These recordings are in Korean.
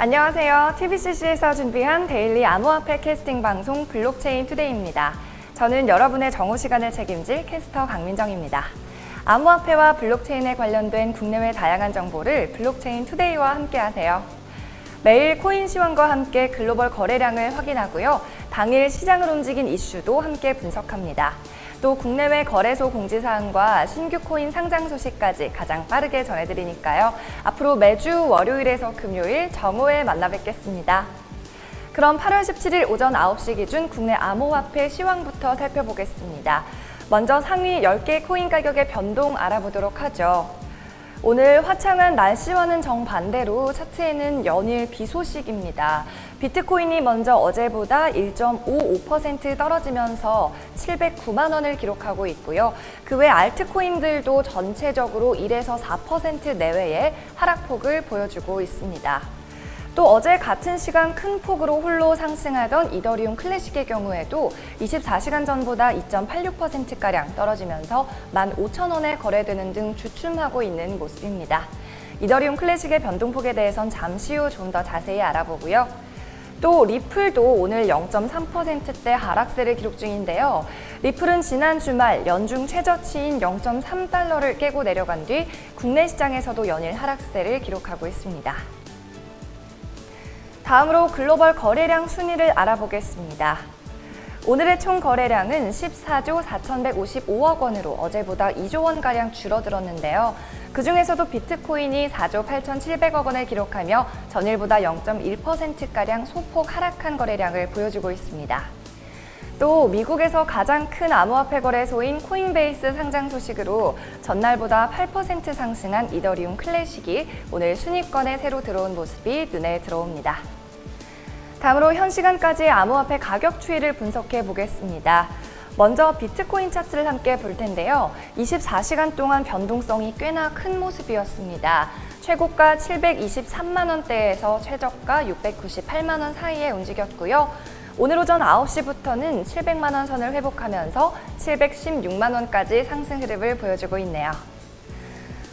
안녕하세요. TBCC에서 준비한 데일리 암호화폐 캐스팅 방송 블록체인 투데이입니다. 저는 여러분의 정오 시간을 책임질 캐스터 강민정입니다. 암호화폐와 블록체인에 관련된 국내외 다양한 정보를 블록체인 투데이와 함께 하세요. 매일 코인 시황과 함께 글로벌 거래량을 확인하고요. 당일 시장을 움직인 이슈도 함께 분석합니다. 또 국내외 거래소 공지사항과 신규 코인 상장 소식까지 가장 빠르게 전해드리니까요. 앞으로 매주 월요일에서 금요일 정오에 만나 뵙겠습니다. 그럼 8월 17일 오전 9시 기준 국내 암호화폐 시황부터 살펴보겠습니다. 먼저 상위 10개 코인 가격의 변동 알아보도록 하죠. 오늘 화창한 날씨와는 정반대로 차트에는 연일 비 소식입니다. 비트코인이 먼저 어제보다 1.55% 떨어지면서 709만 원을 기록하고 있고요. 그 외 알트코인들도 전체적으로 1에서 4% 내외의 하락폭을 보여주고 있습니다. 또 어제 같은 시간 큰 폭으로 홀로 상승하던 이더리움 클래식의 경우에도 24시간 전보다 2.86%가량 떨어지면서 15,000원에 거래되는 등 주춤하고 있는 모습입니다. 이더리움 클래식의 변동폭에 대해선 잠시 후 좀 더 자세히 알아보고요. 또 리플도 오늘 0.3%대 하락세를 기록 중인데요. 리플은 지난 주말 연중 최저치인 0.3달러를 깨고 내려간 뒤 국내 시장에서도 연일 하락세를 기록하고 있습니다. 다음으로 글로벌 거래량 순위를 알아보겠습니다. 오늘의 총 거래량은 14조 4,155억 원으로 어제보다 2조 원가량 줄어들었는데요. 그 중에서도 비트코인이 4조 8,700억 원을 기록하며 전일보다 0.1%가량 소폭 하락한 거래량을 보여주고 있습니다. 또 미국에서 가장 큰 암호화폐 거래소인 코인베이스 상장 소식으로 전날보다 8% 상승한 이더리움 클래식이 오늘 순위권에 새로 들어온 모습이 눈에 들어옵니다. 다음으로 현 시간까지 암호화폐 가격 추이를 분석해 보겠습니다. 먼저 비트코인 차트를 함께 볼 텐데요. 24시간 동안 변동성이 꽤나 큰 모습이었습니다. 최고가 723만 원대에서 최저가 698만 원 사이에 움직였고요. 오늘 오전 9시부터는 700만 원 선을 회복하면서 716만 원까지 상승 흐름을 보여주고 있네요.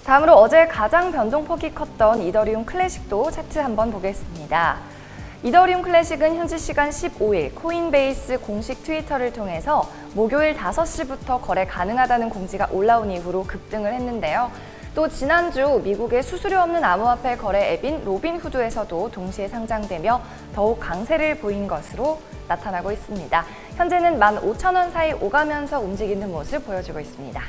다음으로 어제 가장 변동폭이 컸던 이더리움 클래식도 차트 한번 보겠습니다. 이더리움 클래식은 현지 시간 15일 코인베이스 공식 트위터를 통해서 목요일 5시부터 거래 가능하다는 공지가 올라온 이후로 급등을 했는데요. 또 지난주 미국의 수수료 없는 암호화폐 거래 앱인 로빈후드에서도 동시에 상장되며 더욱 강세를 보인 것으로 나타나고 있습니다. 현재는 15,000원 사이 오가면서 움직이는 모습 보여주고 있습니다.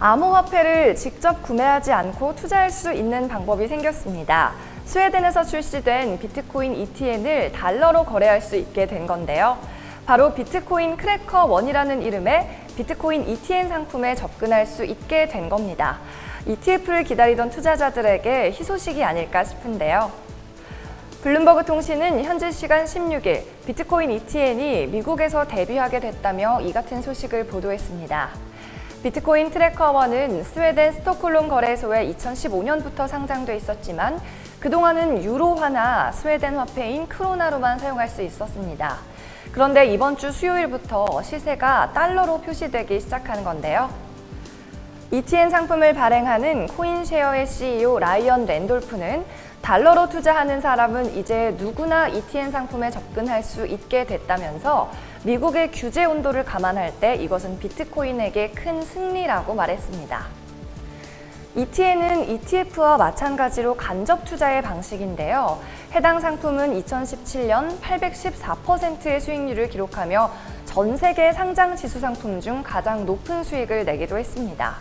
암호화폐를 직접 구매하지 않고 투자할 수 있는 방법이 생겼습니다. 스웨덴에서 출시된 비트코인 ETN을 달러로 거래할 수 있게 된 건데요. 바로 비트코인 크래커 원이라는 이름의 비트코인 ETN 상품에 접근할 수 있게 된 겁니다. ETF를 기다리던 투자자들에게 희소식이 아닐까 싶은데요. 블룸버그 통신은 현지 시간 16일 비트코인 ETN이 미국에서 데뷔하게 됐다며 이 같은 소식을 보도했습니다. 비트코인 트래커원은 스웨덴 스톡홀름 거래소에 2015년부터 상장돼 있었지만 그동안은 유로화나 스웨덴 화폐인 크로나로만 사용할 수 있었습니다. 그런데 이번 주 수요일부터 시세가 달러로 표시되기 시작하는 건데요. ETN 상품을 발행하는 코인쉐어의 CEO 라이언 랜돌프는 달러로 투자하는 사람은 이제 누구나 ETN 상품에 접근할 수 있게 됐다면서 미국의 규제 온도를 감안할 때 이것은 비트코인에게 큰 승리라고 말했습니다. ETN은 ETF와 마찬가지로 간접 투자의 방식인데요. 해당 상품은 2017년 814%의 수익률을 기록하며 전 세계 상장 지수 상품 중 가장 높은 수익을 내기도 했습니다.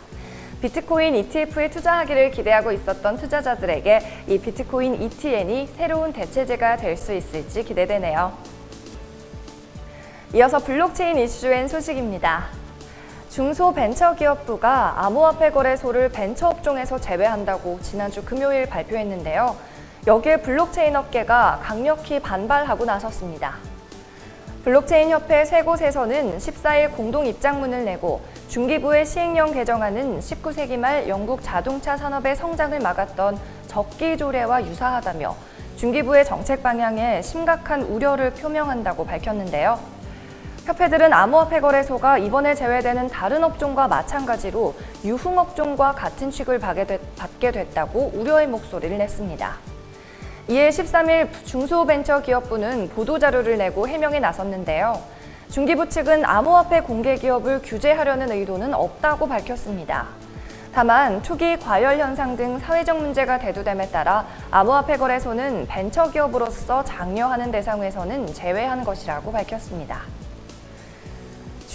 비트코인 ETF에 투자하기를 기대하고 있었던 투자자들에게 이 비트코인 ETN이 새로운 대체제가 될 수 있을지 기대되네요. 이어서 블록체인 이슈엔 소식입니다. 중소벤처기업부가 암호화폐 거래소를 벤처 업종에서 제외한다고 지난주 금요일 발표했는데요. 여기에 블록체인 업계가 강력히 반발하고 나섰습니다. 블록체인 협회 세 곳에서는 14일 공동 입장문을 내고 중기부의 시행령 개정안은 19세기 말 영국 자동차 산업의 성장을 막았던 적기 조례와 유사하다며 중기부의 정책 방향에 심각한 우려를 표명한다고 밝혔는데요. 협회들은 암호화폐 거래소가 이번에 제외되는 다른 업종과 마찬가지로 유흥업종과 같은 취급을 받게 됐다고 우려의 목소리를 냈습니다. 이에 13일 중소벤처기업부는 보도자료를 내고 해명에 나섰는데요. 중기부 측은 암호화폐 공개 기업을 규제하려는 의도는 없다고 밝혔습니다. 다만 투기 과열 현상 등 사회적 문제가 대두됨에 따라 암호화폐 거래소는 벤처기업으로서 장려하는 대상에서는 제외한 것이라고 밝혔습니다.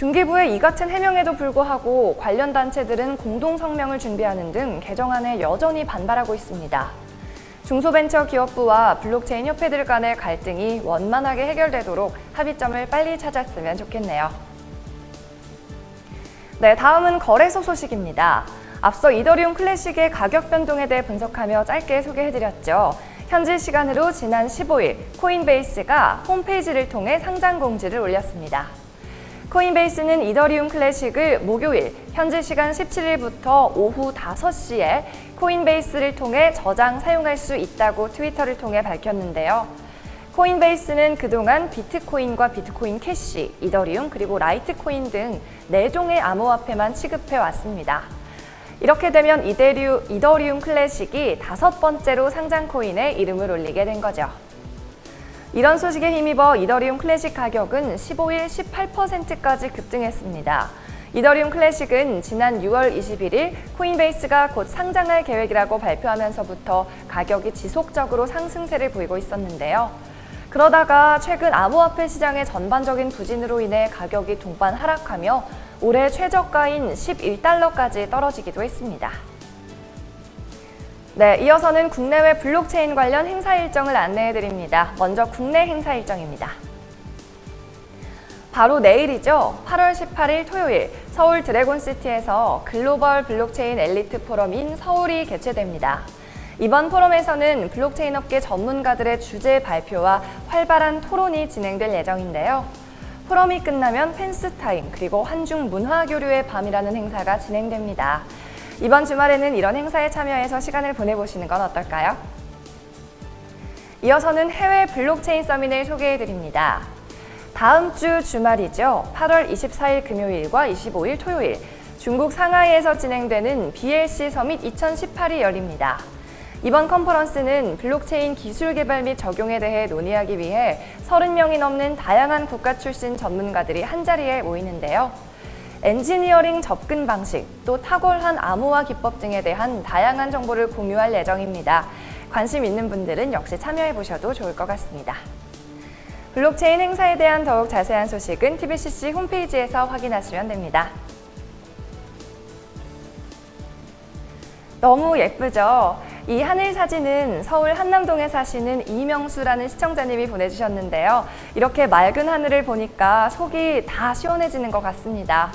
중기부의 이 같은 해명에도 불구하고 관련 단체들은 공동 성명을 준비하는 등 개정안에 여전히 반발하고 있습니다. 중소벤처기업부와 블록체인 협회들 간의 갈등이 원만하게 해결되도록 합의점을 빨리 찾았으면 좋겠네요. 네, 다음은 거래소 소식입니다. 앞서 이더리움 클래식의 가격 변동에 대해 분석하며 짧게 소개해드렸죠. 현지 시간으로 지난 15일 코인베이스가 홈페이지를 통해 상장 공지를 올렸습니다. 코인베이스는 이더리움 클래식을 목요일 현지 시간 17일부터 오후 5시에 코인베이스를 통해 저장 사용할 수 있다고 트위터를 통해 밝혔는데요. 코인베이스는 그동안 비트코인과 비트코인 캐시, 이더리움 그리고 라이트코인 등 4종의 암호화폐만 취급해 왔습니다. 이렇게 되면 이더리움 클래식이 다섯 번째로 상장 코인에 이름을 올리게 된 거죠. 이런 소식에 힘입어 이더리움 클래식 가격은 15일 18%까지 급등했습니다. 이더리움 클래식은 지난 6월 21일 코인베이스가 곧 상장할 계획이라고 발표하면서부터 가격이 지속적으로 상승세를 보이고 있었는데요. 그러다가 최근 암호화폐 시장의 전반적인 부진으로 인해 가격이 동반 하락하며 올해 최저가인 11달러까지 떨어지기도 했습니다. 네, 이어서는 국내외 블록체인 관련 행사 일정을 안내해 드립니다. 먼저 국내 행사 일정입니다. 바로 내일이죠. 8월 18일 토요일 서울 드래곤시티에서 글로벌 블록체인 엘리트 포럼인 서울이 개최됩니다. 이번 포럼에서는 블록체인 업계 전문가들의 주제 발표와 활발한 토론이 진행될 예정인데요. 포럼이 끝나면 펜스 타임 그리고 한중 문화 교류의 밤이라는 행사가 진행됩니다. 이번 주말에는 이런 행사에 참여해서 시간을 보내보시는 건 어떨까요? 이어서는 해외 블록체인 서밋을 소개해 드립니다. 다음 주 주말이죠. 8월 24일 금요일과 25일 토요일 중국 상하이에서 진행되는 BLC 서밋 2018이 열립니다. 이번 컨퍼런스는 블록체인 기술 개발 및 적용에 대해 논의하기 위해 30명이 넘는 다양한 국가 출신 전문가들이 한자리에 모이는데요. 엔지니어링 접근 방식, 또 탁월한 암호화 기법 등에 대한 다양한 정보를 공유할 예정입니다. 관심 있는 분들은 역시 참여해 보셔도 좋을 것 같습니다. 블록체인 행사에 대한 더욱 자세한 소식은 TBCC 홈페이지에서 확인하시면 됩니다. 너무 예쁘죠? 이 하늘 사진은 서울 한남동에 사시는 이명수라는 시청자님이 보내주셨는데요. 이렇게 맑은 하늘을 보니까 속이 다 시원해지는 것 같습니다.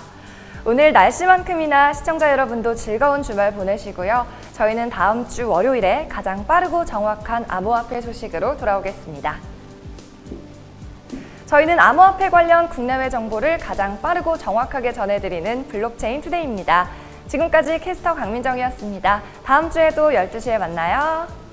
오늘 날씨만큼이나 시청자 여러분도 즐거운 주말 보내시고요. 저희는 다음 주 월요일에 가장 빠르고 정확한 암호화폐 소식으로 돌아오겠습니다. 저희는 암호화폐 관련 국내외 정보를 가장 빠르고 정확하게 전해드리는 블록체인 투데이입니다. 지금까지 캐스터 강민정이었습니다. 다음 주에도 12시에 만나요.